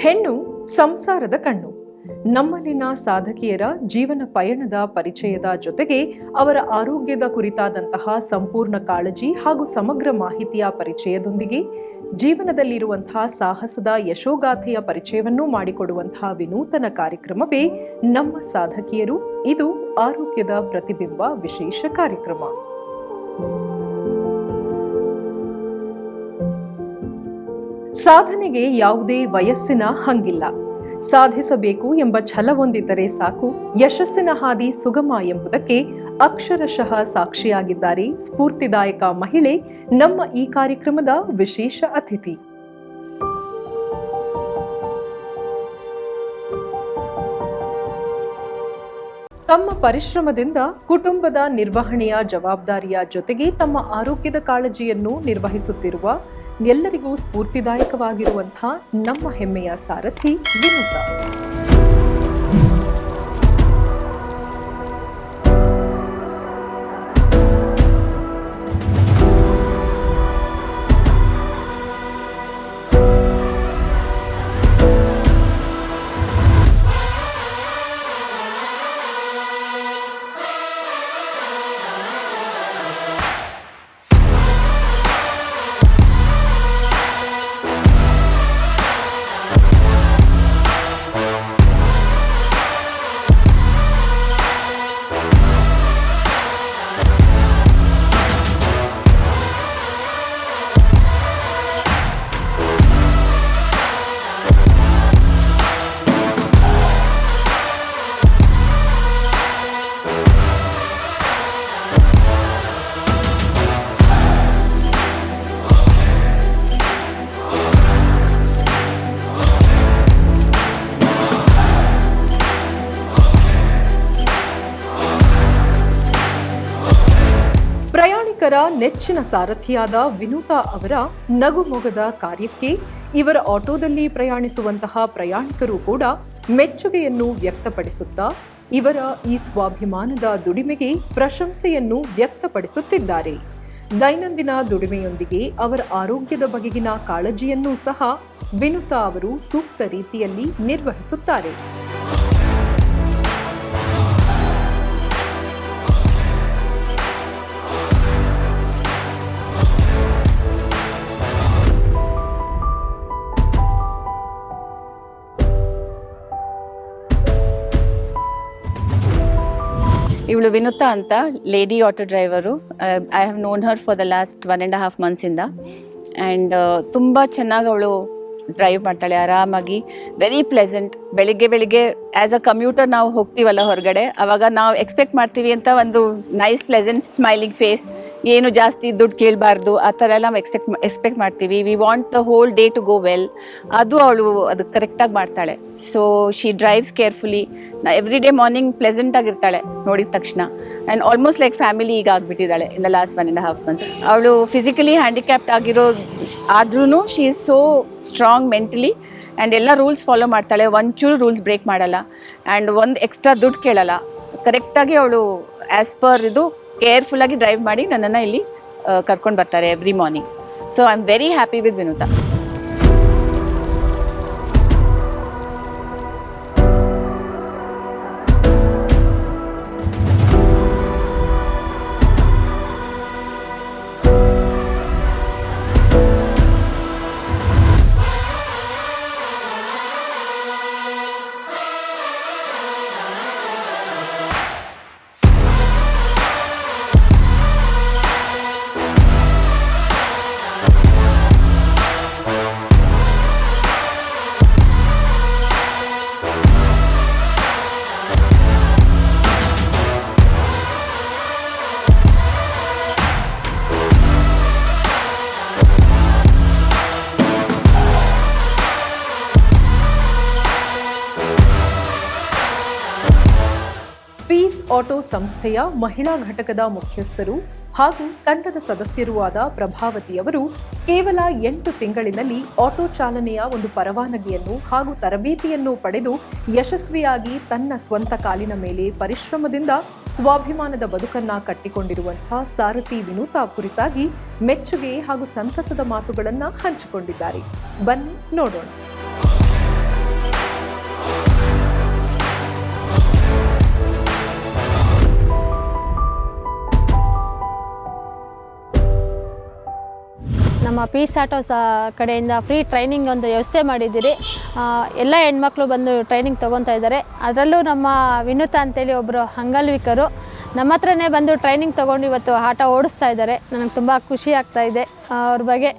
ಹೆಣ್ಣು ಸಂಸಾರದ ಕಣ್ಣು. ನಮ್ಮಲ್ಲಿನ ಸಾಧಕಿಯರ ಜೀವನ ಪಯಣದ ಪರಿಚಯದ ಜೊತೆಗೆ ಅವರ ಆರೋಗ್ಯದ ಕುರಿತಾದಂತಹ ಸಂಪೂರ್ಣ ಕಾಳಜಿ ಹಾಗೂ ಸಮಗ್ರ ಮಾಹಿತಿಯ ಪರಿಚಯದೊಂದಿಗೆ ಜೀವನದಲ್ಲಿರುವಂತಹ ಸಾಹಸದ ಯಶೋಗಾಥೆಯ ಪರಿಚಯವನ್ನೂ ಮಾಡಿಕೊಡುವಂತಹ ವಿನೂತನ ಕಾರ್ಯಕ್ರಮವೇ ನಮ್ಮ ಸಾಧಕಿಯರು. ಇದು ಆರೋಗ್ಯದ ಪ್ರತಿಬಿಂಬ ವಿಶೇಷ ಕಾರ್ಯಕ್ರಮ. ಸಾಧನೆಗೆ ಯಾವುದೇ ವಯಸ್ಸಿನ ಹಂಗಿಲ್ಲ. ಸಾಧಿಸಬೇಕು ಎಂಬ ಛಲವೊಂದಿದ್ದರೆ ಸಾಕು. ಯಶಸ್ಸಿನ ಹಾದಿ ಸುಗಮ ಎಂಬುದಕ್ಕೆ ಅಕ್ಷರಶಃ ಸಾಕ್ಷಿಯಾಗಿದ್ದಾರೆ ಸ್ಫೂರ್ತಿದಾಯಕ ಮಹಿಳೆ ನಮ್ಮ ಈ ಕಾರ್ಯಕ್ರಮದ ವಿಶೇಷ ಅತಿಥಿ. ತಮ್ಮ ಪರಿಶ್ರಮದಿಂದ ಕುಟುಂಬದ ನಿರ್ವಹಣೆಯ ಜವಾಬ್ದಾರಿಯ ಜೊತೆಗೆ ತಮ್ಮ ಆರೋಗ್ಯದ ಕಾಳಜಿಯನ್ನು ನಿರ್ವಹಿಸುತ್ತಿರುವ ಎಲ್ಲರಿಗೂ ಸ್ಫೂರ್ತಿದಾಯಕವಾಗಿರುವಂತಹ ನಮ್ಮ ಹೆಮ್ಮೆಯ ಸಾರಥಿ ವಿನುತ ನೆಚ್ಚಿನ ಸಾರಥಿಯಾದ ವಿನೂತಾ ಅವರ ನಗುಮೊಗದ ಕಾರ್ಯಕ್ಕೆ ಇವರ ಆಟೋದಲ್ಲಿ ಪ್ರಯಾಣಿಸುವಂತಹ ಪ್ರಯಾಣಿಕರು ಕೂಡ ಮೆಚ್ಚುಗೆಯನ್ನು ವ್ಯಕ್ತಪಡಿಸುತ್ತಾ ಇವರ ಈ ಸ್ವಾಭಿಮಾನದ ದುಡಿಮೆಗೆ ಪ್ರಶಂಸೆಯನ್ನು ವ್ಯಕ್ತಪಡಿಸುತ್ತಿದ್ದಾರೆ. ದೈನಂದಿನ ದುಡಿಮೆಯೊಂದಿಗೆ ಅವರ ಆರೋಗ್ಯದ ಬಗೆಗಿನ ಕಾಳಜಿಯನ್ನೂ ಸಹ ವಿನುತಾ ಅವರು ಸೂಕ್ತ ರೀತಿಯಲ್ಲಿ ನಿರ್ವಹಿಸುತ್ತಾರೆ. ಇವಳು ವಿನುತಾ ಅಂತ, lady auto driver. I have known her for the last one and half ಮಂತ್ಸಿಂದ and ತುಂಬ ಚೆನ್ನಾಗಿ ಅವಳು ಡ್ರೈವ್ ಮಾಡ್ತಾಳೆ, ಆರಾಮಾಗಿ ವೆರಿ ಪ್ಲೆಸೆಂಟ್ ಬೆಳಿಗ್ಗೆ ಬೆಳಿಗ್ಗೆ ಆ್ಯಸ್ ಅ ಕಮ್ಯೂಟರ್ ನಾವು ಹೋಗ್ತೀವಲ್ಲ ಹೊರಗಡೆ, ಅವಾಗ ನಾವು ಎಕ್ಸ್ಪೆಕ್ಟ್ ಮಾಡ್ತೀವಿ ಅಂತ ಒಂದು ನೈಸ್ ಪ್ಲೆಸೆಂಟ್ ಸ್ಮೈಲಿಂಗ್ ಫೇಸ್ ಏನು ಜಾಸ್ತಿ ದುಡ್ಡು ಕೇಳಬಾರ್ದು, ಆ ಥರ ಎಲ್ಲ ನಾವು ಎಕ್ಸೆಕ್ಟ್ ಎಕ್ಸ್ಪೆಕ್ಟ್ ಮಾಡ್ತೀವಿ. We want the whole day to go well ಅದು ಅವಳು ಅದು ಕರೆಕ್ಟಾಗಿ ಮಾಡ್ತಾಳೆ. ಸೊ ಶಿ ಡ್ರೈವ್ಸ್ ಕೇರ್ಫುಲಿ ನಾ ಎವ್ರಿ ಡೇ ಮಾರ್ನಿಂಗ್ ಪ್ಲೆಸೆಂಟ್ ಆಗಿರ್ತಾಳೆ ನೋಡಿದ ತಕ್ಷಣ. ಆ್ಯಂಡ್ ಆಲ್ಮೋಸ್ಟ್ ಲೈಕ್ ಫ್ಯಾಮಿಲಿ ಈಗ ಆಗಿಬಿಟ್ಟಿದ್ದಾಳೆ in the last one and half months ಅವಳು ಫಿಸಿಕಲಿ ಹ್ಯಾಂಡಿಕ್ಯಾಪ್ಟ್ ಆಗಿರೋ ಆದ್ರೂ she is so strong mentally and ಎಲ್ಲ ರೂಲ್ಸ್ ಫಾಲೋ ಮಾಡ್ತಾಳೆ, ಒಂಚೂರು ರೂಲ್ಸ್ ಬ್ರೇಕ್ ಮಾಡಲ್ಲ. ಆ್ಯಂಡ್ ಒಂದು ಎಕ್ಸ್ಟ್ರಾ ದುಡ್ಡು ಕೇಳಲ್ಲ. ಕರೆಕ್ಟಾಗಿ ಅವಳು ಆ್ಯಸ್ ಪರ್ ಇದು ಕೇರ್ಫುಲ್ಲಾಗಿ ಡ್ರೈವ್ ಮಾಡಿ ನನ್ನನ್ನು ಇಲ್ಲಿ ಕರ್ಕೊಂಡು ಬರ್ತಾರೆ every morning so I am very happy with Vinutha. Auto ಸಂಸ್ಥೆಯ ಮಹಿಳಾ ಘಟಕದ ಮುಖ್ಯಸ್ಥರು ಹಾಗೂ ತಂಡದ ಸದಸ್ಯರೂ ಆದ ಪ್ರಭಾವತಿಯವರು ಕೇವಲ ಎಂಟು ತಿಂಗಳಿನಲ್ಲಿ ಆಟೋ ಚಾಲನೆಯ ಒಂದು ಪರವಾನಗಿಯನ್ನು ಹಾಗೂ ತರಬೇತಿಯನ್ನು ಪಡೆದು ಯಶಸ್ವಿಯಾಗಿ ತನ್ನ ಸ್ವಂತ ಕಾಲಿನ ಮೇಲೆ ಪರಿಶ್ರಮದಿಂದ ಸ್ವಾಭಿಮಾನದ ಬದುಕನ್ನ ಕಟ್ಟಿಕೊಂಡಿರುವಂತಹ ಸಾರಥಿ ವಿನೂತಾ ಕುರಿತಾಗಿ ಮೆಚ್ಚುಗೆ ಹಾಗೂ ಸಂತಸದ ಮಾತುಗಳನ್ನು ಹಂಚಿಕೊಂಡಿದ್ದಾರೆ. ಬನ್ನಿ ನೋಡೋಣ. ನಮ್ಮ ಪೀಸ್ ಆಟೋ ಕಡೆಯಿಂದ ಫ್ರೀ ಟ್ರೈನಿಂಗ್ ಒಂದು ವ್ಯವಸ್ಥೆ ಮಾಡಿದ್ದೀರಿ. ಎಲ್ಲ ಹೆಣ್ಮಕ್ಳು ಬಂದು ಟ್ರೈನಿಂಗ್ ತೊಗೊತಾ ಇದ್ದಾರೆ. ಅದರಲ್ಲೂ ನಮ್ಮ ವಿನೂತ ಅಂತೇಳಿ ಒಬ್ಬರು ಅಂಗಲ್ವಿಕರು ನಮ್ಮ ಹತ್ರನೇ ಬಂದು ಟ್ರೈನಿಂಗ್ ತೊಗೊಂಡು ಇವತ್ತು ಆಟ ಓಡಿಸ್ತಾ ಇದ್ದಾರೆ. ನನಗೆ ತುಂಬ ಖುಷಿ ಆಗ್ತಾ ಇದೆ. ಅವ್ರ ಬಗ್ಗೆ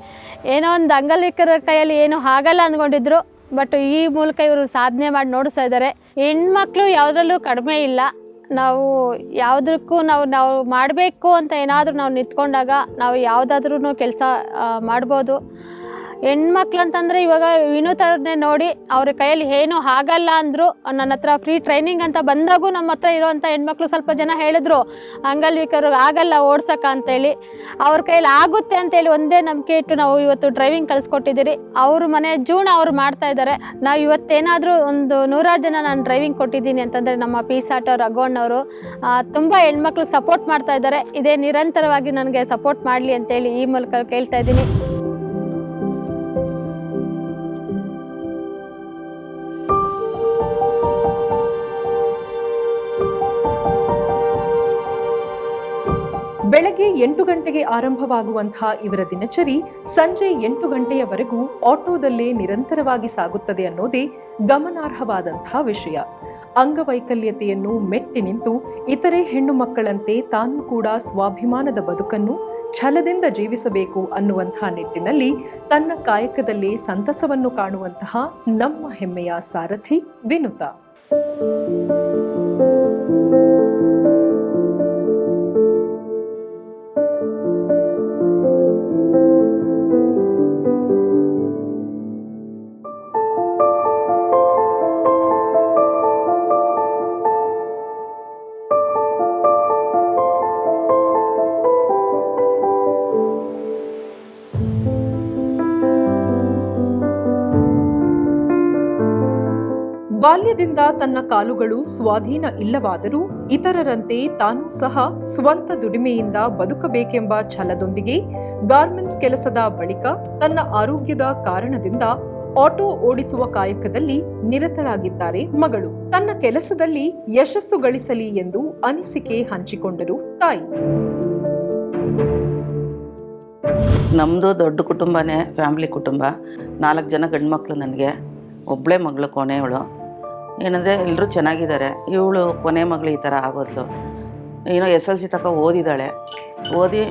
ಏನೋ ಒಂದು ಅಂಗಲ್ವಿಕರ ಕೈಯಲ್ಲಿ ಏನೂ ಆಗಲ್ಲ ಅಂದ್ಕೊಂಡಿದ್ರು. ಬಟ್ ಈ ಮೂಲಕ ಇವರು ಸಾಧನೆ ಮಾಡಿ ನೋಡಿಸ್ತಾ ಇದ್ದಾರೆ. ಹೆಣ್ಮಕ್ಳು ಯಾವುದ್ರಲ್ಲೂ ಕಡಿಮೆ ಇಲ್ಲ. ನಾವು ಯಾವುದಕ್ಕೂ ನಾವು ನಾವು ಮಾಡಬೇಕು ಅಂತ ಏನಾದರೂ ನಾವು ನಿಂತ್ಕೊಂಡಾಗ ನಾವು ಯಾವುದಾದ್ರೂ ಕೆಲಸ ಮಾಡ್ಬೋದು. ಹೆಣ್ಮಕ್ಳು ಅಂತಂದರೆ ಇವಾಗ ವಿನೂತರನ್ನೇ ನೋಡಿ ಅವ್ರ ಕೈಯಲ್ಲಿ ಏನೂ ಆಗಲ್ಲ ಅಂದರು, ನನ್ನ ಹತ್ರ ಫ್ರೀ ಟ್ರೈನಿಂಗ್ ಅಂತ ಬಂದಾಗೂ ನಮ್ಮ ಹತ್ರ ಇರೋವಂಥ ಹೆಣ್ಮಕ್ಳು ಸ್ವಲ್ಪ ಜನ ಹೇಳಿದ್ರು, ಅಂಗಲ್ವಿಕರು ಆಗಲ್ಲ ಓಡ್ಸಕ್ಕ ಅಂತೇಳಿ. ಅವ್ರ ಕೈಯಲ್ಲಿ ಆಗುತ್ತೆ ಅಂತೇಳಿ ಒಂದೇ ನಂಬಿಕೆ ಇಟ್ಟು ನಾವು ಇವತ್ತು ಡ್ರೈವಿಂಗ್ ಕಲಿಸ್ಕೊಟ್ಟಿದ್ದೀರಿ ಅವ್ರ ಮನೆ ಜೂನ್ ಅವ್ರು ಮಾಡ್ತಾ ಇದ್ದಾರೆ. ನಾವು ಇವತ್ತೇನಾದರೂ ಒಂದು ನೂರಾರು ಜನ ನಾನು ಡ್ರೈವಿಂಗ್ ಕೊಟ್ಟಿದ್ದೀನಿ ಅಂತಂದರೆ ನಮ್ಮ ಪೀಸ್ ಆಟೋ ರಘುವಣ್ಣವರು ತುಂಬ ಹೆಣ್ಮಕ್ಳಿಗೆ ಸಪೋರ್ಟ್ ಮಾಡ್ತಾ ಇದ್ದಾರೆ. ಇದೇ ನಿರಂತರವಾಗಿ ನನಗೆ ಸಪೋರ್ಟ್ ಮಾಡಲಿ ಅಂತೇಳಿ ಈ ಮೂಲಕ ಕೇಳ್ತಾ ಇದ್ದೀನಿ. ಬೆಳಗ್ಗೆ ಎಂಟು ಗಂಟೆಗೆ ಆರಂಭವಾಗುವಂತಹ ಇವರ ದಿನಚರಿ ಸಂಜೆ ಎಂಟು ಗಂಟೆಯವರೆಗೂ ಆಟೋದಲ್ಲೇ ನಿರಂತರವಾಗಿ ಸಾಗುತ್ತದೆ ಅನ್ನೋದೇ ಗಮನಾರ್ಹವಾದಂತಹ ವಿಷಯ. ಅಂಗವೈಕಲ್ಯತೆಯನ್ನು ಮೆಟ್ಟಿ ನಿಂತು ಇತರೆ ಹೆಣ್ಣು ಮಕ್ಕಳಂತೆ ತಾನು ಕೂಡ ಸ್ವಾಭಿಮಾನದ ಬದುಕನ್ನು ಛಲದಿಂದ ಜೀವಿಸಬೇಕು ಅನ್ನುವಂತಹ ನಿಟ್ಟಿನಲ್ಲಿ ತನ್ನ ಕಾಯಕದಲ್ಲೇ ಸಂತಸವನ್ನು ಕಾಣುವಂತಹ ನಮ್ಮ ಹೆಮ್ಮೆಯ ಸಾರಥಿ ವಿನುತಾ. ಬಾಲ್ಯದಿಂದ ತನ್ನ ಕಾಲುಗಳು ಸ್ವಾಧೀನ ಇಲ್ಲವಾದರೂ ಇತರರಂತೆ ತಾನು ಸಹ ಸ್ವಂತ ದುಡಿಮೆಯಿಂದ ಬದುಕಬೇಕೆಂಬ ಛಲದೊಂದಿಗೆ ಗಾರ್ಮೆಂಟ್ಸ್ ಕೆಲಸದ ಬಳಿಕ ತನ್ನ ಆರೋಗ್ಯದ ಕಾರಣದಿಂದ ಆಟೋ ಓಡಿಸುವ ಕಾಯಕದಲ್ಲಿ ನಿರತರಾಗಿದ್ದಾರೆ ಮಗಳು. ತನ್ನ ಕೆಲಸದಲ್ಲಿ ಯಶಸ್ಸು ಗಳಿಸಲಿ ಎಂದು ಅನಿಸಿಕೆ ಹಂಚಿಕೊಂಡರು ತಾಯಿ. ನಮ್ಮದು ದೊಡ್ಡ ಕುಟುಂಬನೇ, ಫ್ಯಾಮಿಲಿ ಕುಟುಂಬ. ನಾಲ್ಕು ಜನ ಗಂಡು ಮಕ್ಕಳು ನನಗೆ. ಒಬ್ಬಳೇ ಮಗಳು, ಕೊನೆಯವಳು. ಏನಂದರೆ ಎಲ್ಲರೂ ಚೆನ್ನಾಗಿದ್ದಾರೆ. ಇವಳು ಕೊನೆ ಮಗಳು ಈ ಥರ ಆಗೋದ್ಲು. ಏನೋ ಎಸ್ ಎಲ್ ಸಿ ತನಕ ಓದಿದ್ದಾಳೆ. ಓದಿ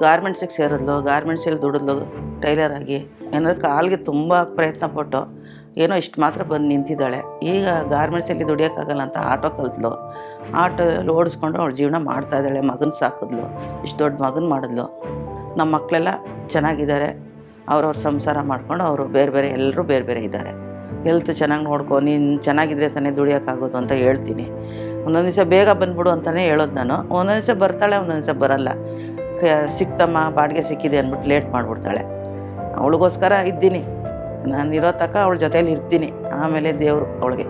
ಗಾರ್ಮೆಂಟ್ಸಿಗೆ ಸೇರಿದ್ಲು ಗಾರ್ಮೆಂಟ್ಸಲ್ಲಿ ದುಡಿದ್ಲು, ಟೈಲರ್ ಆಗಿ. ಏನಂದರೆ ಕಾಲಿಗೆ ತುಂಬ ಪ್ರಯತ್ನ ಪಟ್ಟು ಏನೋ ಇಷ್ಟು ಮಾತ್ರ ಬಂದು ನಿಂತಿದ್ದಾಳೆ. ಈಗ ಗಾರ್ಮೆಂಟ್ಸಲ್ಲಿ ದುಡಿಯೋಕ್ಕಾಗಲ್ಲ ಅಂತ ಆಟೋ ಕಲ್ತ್ಲು. ಆಟೋ ಓಡಿಸ್ಕೊಂಡು ಅವಳು ಜೀವನ ಮಾಡ್ತಾ ಇದ್ದಾಳೆ. ಮಗನ ಸಾಕಿದ್ಲು. ಇಷ್ಟು ದೊಡ್ಡ ಮಗನ ಮಾಡಿದ್ಲು. ನಮ್ಮ ಮಕ್ಕಳೆಲ್ಲ ಚೆನ್ನಾಗಿದ್ದಾರೆ. ಅವ್ರವ್ರ ಸಂಸಾರ ಮಾಡ್ಕೊಂಡು ಅವರು ಬೇರೆ ಬೇರೆ ಎಲ್ಲರೂ ಬೇರೆ ಬೇರೆ ಇದ್ದಾರೆ. ಹೆಲ್ತ್ ಚೆನ್ನಾಗಿ ನೋಡ್ಕೊ, ನೀನು ಚೆನ್ನಾಗಿದ್ರೆ ತಾನೇ ದುಡಿಯೋಕ್ಕಾಗೋದು ಅಂತ ಹೇಳ್ತೀನಿ. ಒಂದೊಂದು ದಿವಸ ಬೇಗ ಬಂದ್ಬಿಡು ಅಂತಲೇ ಹೇಳೋದು ನಾನು. ಒಂದೊಂದು ದಿವಸ ಬರ್ತಾಳೆ, ಒಂದೊಂದು ದಿವಸ ಬರಲ್ಲ. ಕ, ಸಿಕ್ತಮ್ಮ, ಬಾಡಿಗೆ ಸಿಕ್ಕಿದೆ ಅಂದ್ಬಿಟ್ಟು ಲೇಟ್ ಮಾಡಿಬಿಡ್ತಾಳೆ. ಅವಳಿಗೋಸ್ಕರ ಇದ್ದೀನಿ. ನಾನು ಇರೋ ತನಕ ಅವಳ ಜೊತೇಲಿ ಇರ್ತೀನಿ. ಆಮೇಲೆ ದೇವರು ಅವಳಿಗೆ.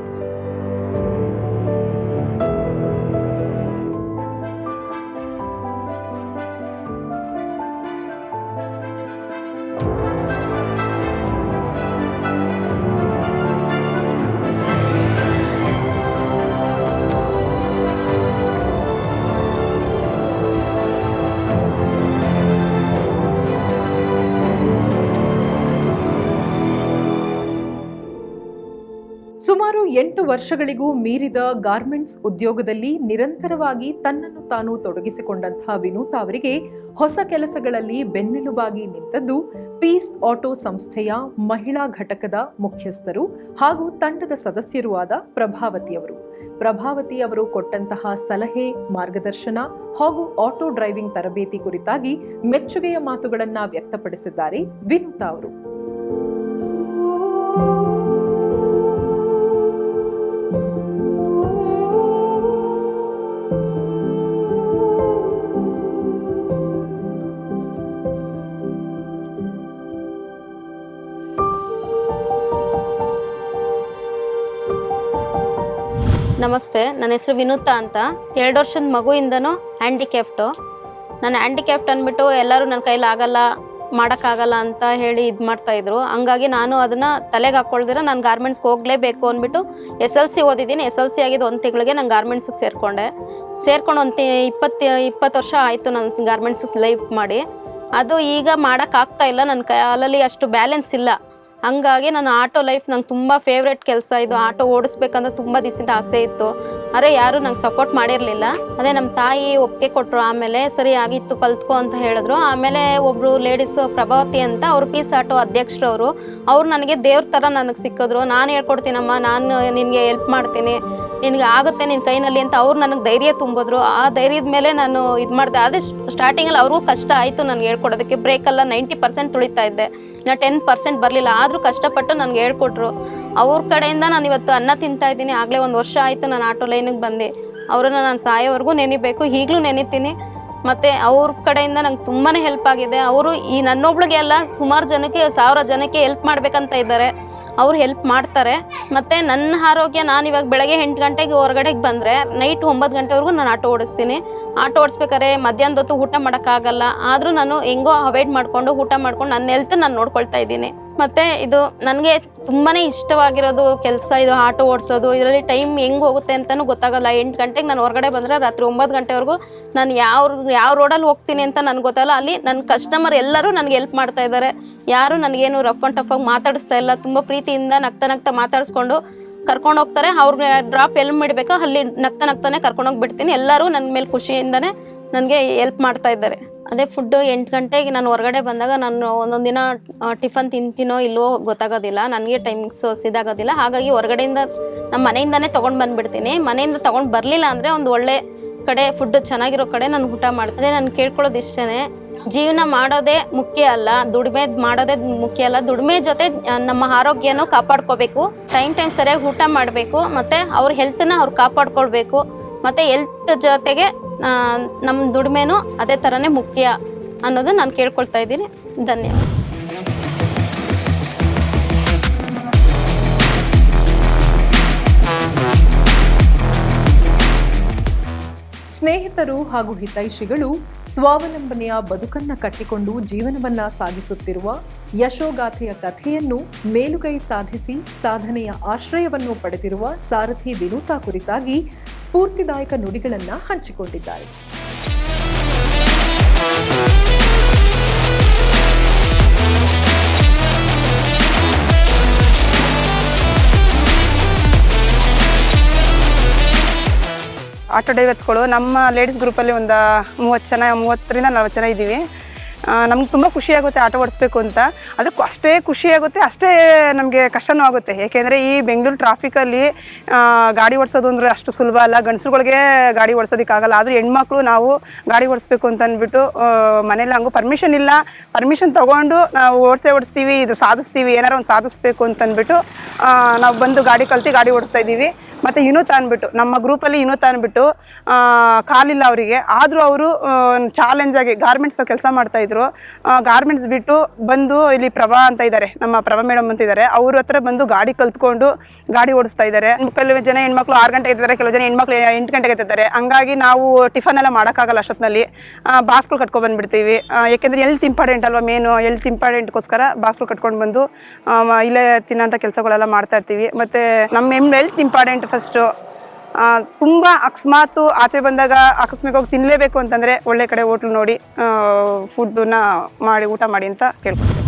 ವರ್ಷಗಳಿಗೂ ಮೀರಿದ ಗಾರ್ಮೆಂಟ್ಸ್ ಉದ್ಯೋಗದಲ್ಲಿ ನಿರಂತರವಾಗಿ ತನ್ನನ್ನು ತಾನು ತೊಡಗಿಸಿಕೊಂಡಂತಹ ವಿನೂತ ಅವರಿಗೆ ಹೊಸ ಕೆಲಸಗಳಲ್ಲಿ ಬೆನ್ನೆಲುಬಾಗಿ ನಿಂತದ್ದು ಪೀಸ್ ಆಟೋ ಸಂಸ್ಥೆಯ ಮಹಿಳಾ ಘಟಕದ ಮುಖ್ಯಸ್ಥರು ಹಾಗೂ ತಂಡದ ಸದಸ್ಯರೂ ಆದ ಪ್ರಭಾವತಿಯವರು ಪ್ರಭಾವತಿ ಅವರು ಕೊಟ್ಟಂತಹ ಸಲಹೆ, ಮಾರ್ಗದರ್ಶನ ಹಾಗೂ ಆಟೋ ಡ್ರೈವಿಂಗ್ ತರಬೇತಿ ಕುರಿತಾಗಿ ಮೆಚ್ಚುಗೆಯ ಮಾತುಗಳನ್ನು ವ್ಯಕ್ತಪಡಿಸಿದ್ದಾರೆ ವಿನೂತಾ ಅವರು. ನಮಸ್ತೆ. ನನ್ನ ಹೆಸರು ವಿನೂತಾ ಅಂತ. ಎರಡು ವರ್ಷದ ಮಗುವಿಂದನೂ ಹ್ಯಾಂಡಿಕ್ಯಾಪ್ಟು. ನಾನು ಹ್ಯಾಂಡಿಕ್ಯಾಪ್ಟ್ ಅಂದ್ಬಿಟ್ಟು ಎಲ್ಲರೂ ನನ್ನ ಕೈಲಿ ಆಗಲ್ಲ, ಮಾಡೋಕ್ಕಾಗಲ್ಲ ಅಂತ ಹೇಳಿ ಇದು ಮಾಡ್ತಾಯಿದ್ರು ಹಂಗಾಗಿ ನಾನು ಅದನ್ನು ತಲೆಗೆ ಹಾಕ್ಕೊಳ್ದಿರ ನಾನು ಗಾರ್ಮೆಂಟ್ಸ್ಗೆ ಹೋಗಲೇಬೇಕು ಅಂದ್ಬಿಟ್ಟು ಎಸ್ ಎಲ್ ಸಿ ಓದಿದ್ದೀನಿ. ಎಸ್ ಎಲ್ ಸಿ ಆಗಿದ್ದು ಒಂದು ತಿಂಗಳಿಗೆ ನಾನು ಗಾರ್ಮೆಂಟ್ಸಿಗೆ ಸೇರಿಕೊಂಡೆ. ಸೇರ್ಕೊಂಡು ಒಂದು ಇಪ್ಪತ್ತು ಇಪ್ಪತ್ತು ವರ್ಷ ಆಯಿತು ನಾನು ಗಾರ್ಮೆಂಟ್ಸ್ ಲೈಫ್ ಮಾಡಿ. ಅದು ಈಗ ಮಾಡೋಕ್ಕಾಗ್ತಾ ಇಲ್ಲ. ನನ್ನ ಕಾಲಲ್ಲಿ ಅಷ್ಟು ಬ್ಯಾಲೆನ್ಸ್ ಇಲ್ಲ. ಹಂಗಾಗಿ ನಾನು ಆಟೋ ಲೈಫ್ ನಂಗೆ ತುಂಬ ಫೇವ್ರೆಟ್ ಕೆಲಸ ಇದು. ಆಟೋ ಓಡಿಸ್ಬೇಕಂತ ತುಂಬ ದಿವಸದಿಂದ ಆಸೆ ಇತ್ತು. ಆದರೆ ಯಾರೂ ನಂಗೆ ಸಪೋರ್ಟ್ ಮಾಡಿರಲಿಲ್ಲ. ಅದೇ ನಮ್ಮ ತಾಯಿ ಒಪ್ಪಿಗೆ ಕೊಟ್ಟರು ಆಮೇಲೆ, ಸರಿ, ಆಗಿತ್ತು, ಕಲ್ತ್ಕೊ ಅಂತ ಹೇಳಿದ್ರು. ಆಮೇಲೆ ಒಬ್ಬರು ಲೇಡೀಸು ಪ್ರಭಾವತಿ ಅಂತ ಅವರು ಪೀಸ್ ಆಟೋ ಅಧ್ಯಕ್ಷರವರು. ಅವರು ನನಗೆ ದೇವ್ರ ಥರ ನನಗೆ ಸಿಕ್ಕಿದ್ರು. ನಾನು ಹೇಳ್ಕೊಡ್ತೀನಮ್ಮ, ನಾನು ನಿನಗೆ ಹೆಲ್ಪ್ ಮಾಡ್ತೀನಿ. ನಿನಗೆ ಆಗುತ್ತೆ ನಿನ್ನ ಕೈನಲ್ಲಿ ಅಂತ ಅವ್ರು ನನಗೆ ಧೈರ್ಯ ತುಂಬಿದ್ರು. ಆ ಧೈರ್ಯದ ಮೇಲೆ ನಾನು ಇದು ಮಾಡಿದೆ. ಆದರೆ ಸ್ಟಾರ್ಟಿಂಗಲ್ಲಿ ಅವ್ರಿಗೂ ಕಷ್ಟ ಆಯಿತು ನನಗೆ ಹೇಳ್ಕೊಡೋದಕ್ಕೆ. ಬ್ರೇಕಲ್ಲ ನೈಂಟಿ ಪರ್ಸೆಂಟ್ ತುಳಿತಾ ಇದ್ದೆ. ನಾನು ಟೆನ್ ಪರ್ಸೆಂಟ್ ಬರಲಿಲ್ಲ. ಆದರೂ ಕಷ್ಟಪಟ್ಟು ನನಗೆ ಹೇಳ್ಕೊಟ್ರು. ಅವ್ರ ಕಡೆಯಿಂದ ನಾನು ಇವತ್ತು ಅನ್ನ ತಿಂತಾ ಇದ್ದೀನಿ. ಆಗಲೇ ಒಂದು ವರ್ಷ ಆಯಿತು ನಾನು ಆಟೋ ಲೈನಿಗೆ ಬಂದೆ. ಅವರನ್ನು ನಾನು ಸಾಯೋವರೆಗೂ ನೆನಿಬೇಕು. ಈಗಲೂ ನೆನಿತೀನಿ. ಮತ್ತು ಅವ್ರ ಕಡೆಯಿಂದ ನಂಗೆ ತುಂಬಾ ಹೆಲ್ಪ್ ಆಗಿದೆ. ಅವರು ಈ ನನ್ನೊಬ್ಳಿಗೆ ಅಲ್ಲ, ಸುಮಾರು ಜನಕ್ಕೆ, ಸಾವಿರ ಜನಕ್ಕೆ ಹೆಲ್ಪ್ ಮಾಡ್ಬೇಕಂತ ಇದ್ದಾರೆ. ಅವ್ರು ಹೆಲ್ಪ್ ಮಾಡ್ತಾರೆ. ಮತ್ತು ನನ್ನ ಆರೋಗ್ಯ ನಾನು ಇವಾಗ ಬೆಳಗ್ಗೆ ಎಂಟು ಗಂಟೆಗೆ ಹೊರಗಡೆಗೆ ಬಂದರೆ, ನೈಟ್ ಒಂಬತ್ತು ಗಂಟೆವರೆಗೂ ನಾನು ಆಟೋ ಓಡಿಸ್ತೀನಿ. ಆಟೋ ಓಡಿಸ್ಬೇಕಾದ್ರೆ ಮಧ್ಯಾಹ್ನದೊತ್ತು ಊಟ ಮಾಡೋಕ್ಕಾಗಲ್ಲ. ಆದರೂ ನಾನು ಹೆಂಗೋ ಅವಾಯ್ಡ್ ಮಾಡಿಕೊಂಡು ಊಟ ಮಾಡ್ಕೊಂಡು ನನ್ನ ಹೆಲ್ತ್ ನಾನು ನೋಡ್ಕೊಳ್ತಾ ಇದ್ದೀನಿ. ಮತ್ತು ಇದು ನನಗೆ ತುಂಬಾ ಇಷ್ಟವಾಗಿರೋದು ಕೆಲಸ, ಇದು ಆಟೋ ಓಡಿಸೋದು, ಇದರಲ್ಲಿ ಟೈಮ್ ಹೆಂಗೆ ಹೋಗುತ್ತೆ ಅಂತಲೂ ಗೊತ್ತಾಗಲ್ಲ. ಎಂಟು ಗಂಟೆಗೆ ನಾನು ಹೊರಗಡೆ ಬಂದರೆ ರಾತ್ರಿ ಒಂಬತ್ತು ಗಂಟೆವರೆಗೂ ನಾನು ಯಾವ ಯಾವ ರೋಡಲ್ಲಿ ಹೋಗ್ತೀನಿ ಅಂತ ನನಗೆ ಗೊತ್ತಲ್ಲ. ಅಲ್ಲಿ ನನ್ನ ಕಸ್ಟಮರ್ ಎಲ್ಲರೂ ನನಗೆ ಹೆಲ್ಪ್ ಮಾಡ್ತಾ ಇದ್ದಾರೆ ಯಾರು ನನಗೇನು ರಫ್ ಆ್ಯಂಡ್ ಟಫ್ ಆಗಿ ಮಾತಾಡಿಸ್ತಾ ಇಲ್ಲ. ತುಂಬ ಪ್ರೀತಿಯಿಂದ ನಗ್ತಾ ನಗ್ತಾ ಮಾತಾಡಿಸ್ಕೊಂಡು ಕರ್ಕೊಂಡು ಹೋಗ್ತಾರೆ. ಅವ್ರಿಗೆ ಡ್ರಾಪ್ ಎಲ್ಲಿ ಬಿಡಬೇಕು ಅಲ್ಲಿ ನಗ್ತಾ ನಗ್ತಾನೆ ಕರ್ಕೊಂಡೋಗಿ ಬಿಡ್ತೀನಿ ಎಲ್ಲರೂ ನನ್ನ ಮೇಲೆ ಖುಷಿಯಿಂದನೇ ನನಗೆ ಹೆಲ್ಪ್ ಮಾಡ್ತಾ ಇದ್ದಾರೆ. ಅದೇ ಫುಡ್ ಎಂಟು ಗಂಟೆಗೆ ನಾನು ಹೊರಗಡೆ ಬಂದಾಗ ನಾನು ಒಂದೊಂದು ದಿನ ಟಿಫನ್ ತಿಂತೀನೋ ಇಲ್ಲೋ ಗೊತ್ತಾಗೋದಿಲ್ಲ. ನನಗೆ ಟೈಮಿಂಗ್ಸ್ ಸಿದಾಗೋದಿಲ್ಲ ಹಾಗಾಗಿ ಹೊರಗಡೆಯಿಂದ ನಮ್ಮ ಮನೆಯಿಂದನೇ ತೊಗೊಂಡು ಬಂದುಬಿಡ್ತೀನಿ. ಮನೆಯಿಂದ ತೊಗೊಂಡು ಬರಲಿಲ್ಲ ಅಂದರೆ ಒಂದು ಒಳ್ಳೆ ಕಡೆ ಫುಡ್ ಚೆನ್ನಾಗಿರೋ ಕಡೆ ನಾನು ಊಟ ಮಾಡ್ತೀನಿ. ನಾನು ಕೇಳ್ಕೊಳ್ಳೋದು ಇಷ್ಟೇ ಜೀವನ ಮಾಡೋದೇ ಮುಖ್ಯ ಅಲ್ಲ. ದುಡಿಮೆ ಮಾಡೋದೇ ಮುಖ್ಯ ಅಲ್ಲ. ದುಡಿಮೆ ಜೊತೆ ನಮ್ಮ ಆರೋಗ್ಯನೂ ಕಾಪಾಡ್ಕೋಬೇಕು. ಟೈಮ್ ಟೈಮ್ ಸರಿಯಾಗಿ ಊಟ ಮಾಡಬೇಕು. ಮತ್ತು ಅವ್ರ ಹೆಲ್ತನ್ನ ಅವ್ರು ಕಾಪಾಡ್ಕೊಳ್ಬೇಕು. ಮತ್ತು ಹೆಲ್ತ್ ಜೊತೆಗೆ ನಮ್ಮ ದುಡಿಮೆನೂ ಅದೇ ಥರನೇ ಮುಖ್ಯ ಅನ್ನೋದು ನಾನು ಕೇಳ್ಕೊಳ್ತಾ ಇದ್ದೀನಿ. ಧನ್ಯವಾದ ಸ್ನೇಹಿತರು ಹಾಗೂ ಹಿತೈಷಿಗಳು, ಸ್ವಾವಲಂಬನೆಯ ಬದುಕನ್ನು ಕಟ್ಟಿಕೊಂಡು ಜೀವನವನ್ನ ಸಾಗಿಸುತ್ತಿರುವ ಯಶೋಗಾಥೆಯ ಕಥೆಯನ್ನು ಮೇಲುಗೈ ಸಾಧಿಸಿ ಸಾಧನೆಯ ಆಶ್ರಯವನ್ನು ಪಡೆದಿರುವ ಸಾರಥಿ ವಿನೂತಾ ಕುರಿತಾಗಿ ಸ್ಫೂರ್ತಿದಾಯಕ ನುಡಿಗಳನ್ನು ಹಂಚಿಕೊಂಡಿದ್ದಾರೆ. ಆಟೋ ಡ್ರೈವರ್ಸ್ಗಳು ನಮ್ಮ ಲೇಡೀಸ್ ಗ್ರೂಪಲ್ಲಿ ಒಂದು ಮೂವತ್ತು ಜನ, ಮೂವತ್ತರಿಂದ ನಲ್ವತ್ತು ಜನ ಇದ್ದೀವಿ. ನಮ್ಗೆ ತುಂಬ ಖುಷಿಯಾಗುತ್ತೆ ಆಟೋ ಓಡಿಸ್ಬೇಕು ಅಂತ. ಅದಕ್ಕೂ ಅಷ್ಟೇ ಖುಷಿಯಾಗುತ್ತೆ ಅಷ್ಟೇ ನಮಗೆ ಕಷ್ಟನೂ ಆಗುತ್ತೆ. ಏಕೆಂದರೆ ಈ ಬೆಂಗಳೂರು ಟ್ರಾಫಿಕಲ್ಲಿ ಗಾಡಿ ಓಡಿಸೋದು ಅಂದರೆ ಅಷ್ಟು ಸುಲಭ ಅಲ್ಲ. ಗಂಡಸುಗಳಿಗೆ ಗಾಡಿ ಓಡಿಸೋದಕ್ಕಾಗಲ್ಲ ಆದರೂ ಹೆಣ್ಮಕ್ಳು ನಾವು ಗಾಡಿ ಓಡಿಸ್ಬೇಕು ಅಂತ ಅಂದ್ಬಿಟ್ಟು ಮನೇಲಿ ಹಂಗೂ ಪರ್ಮಿಷನ್ ಇಲ್ಲ. ಪರ್ಮಿಷನ್ ತೊಗೊಂಡು ನಾವು ಓಡಿಸೇ ಓಡಿಸ್ತೀವಿ, ಇದು ಸಾಧಿಸ್ತೀವಿ, ಏನಾರು ಒಂದು ಸಾಧಿಸ್ಬೇಕು ಅಂತ ಅಂದ್ಬಿಟ್ಟು ನಾವು ಬಂದು ಗಾಡಿ ಕಲ್ತು ಗಾಡಿ ಓಡಿಸ್ತಾ ಇದ್ದೀವಿ. ಮತ್ತು ಇನ್ನೂ ಅಂದ್ಬಿಟ್ಟು, ನಮ್ಮ ಗ್ರೂಪಲ್ಲಿ ಇನ್ನೂ ಅಂದ್ಬಿಟ್ಟು ಕಾಲಿಲ್ಲ ಅವರಿಗೆ. ಆದರೂ ಅವರು ಚಾಲೆಂಜಾಗಿ ಗಾರ್ಮೆಂಟ್ಸ್ ಕೆಲಸ ಮಾಡ್ತಾ ಇದ್ರು. ಗಾರ್ಮೆಂಟ್ಸ್ ಬಿಟ್ಟು ಬಂದು ಇಲ್ಲಿ ಪ್ರಭಾ ಅಂತ ಇದ್ದಾರೆ ನಮ್ಮ ಪ್ರಭಾ ಮೇಡಮ್ ಅಂತ ಇದ್ದಾರೆ ಅವ್ರ ಹತ್ರ ಬಂದು ಗಾಡಿ ಕಲ್ತ್ಕೊಂಡು ಗಾಡಿ ಓಡಿಸ್ತಾ ಇದ್ದಾರೆ ಕೆಲವು ಜನ ಹೆಣ್ಮಕ್ಳು ಆರು ಗಂಟೆಗೆ ಇದ್ದಾರೆ ಕೆಲವು ಜನ ಹೆಣ್ಮಕ್ಳು ಎಂಟು ಗಂಟೆಗೆ ಎತ್ತಿದ್ದಾರೆ ಹಂಗಾಗಿ ನಾವು ಟಿಫನ್ ಎಲ್ಲ ಮಾಡೋಕ್ಕಾಗಲ್ಲ ಅಷ್ಟೊತ್ತಿನಲ್ಲಿ ಬಾಸ್ಗಳು ಕಟ್ಕೊಂಡು ಬಂದ್ಬಿಡ್ತೀವಿ. ಯಾಕೆಂದ್ರೆ ಹೆಲ್ತ್ ಇಂಪಾರ್ಟೆಂಟ್ ಅಲ್ವಾ ಮೇನು ಹೆಲ್ತ್ ಇಂಪಾರ್ಟೆಂಟ್ಗೋಸ್ಕರ ಬಾಸ್ಗಳು ಕಟ್ಕೊಂಡು ಬಂದು ಇಲ್ಲೇ ತಿನ್ನೋಂಥ ಕೆಲಸಗಳೆಲ್ಲ ಮಾಡ್ತಾ ಇರ್ತೀವಿ. ಮತ್ತು ನಮ್ಮ ಎಂ ಹೆಲ್ತ್ ಇಂಪಾರ್ಟೆಂಟ್ ಫಸ್ಟು ತುಂಬ ಅಕಸ್ಮಾತು ಆಚೆ ಬಂದಾಗ ಆಕಸ್ಮಿಕವಾಗಿ ತಿನ್ನಲೇಬೇಕು ಅಂತಂದರೆ ಒಳ್ಳೆ ಕಡೆ ಹೋಟ್ಲು ನೋಡಿ ಫುಡ್ಡನ್ನ ಮಾಡಿ, ಊಟ ಮಾಡಿ ಅಂತ ಕೇಳ್ಕೊತೀನಿ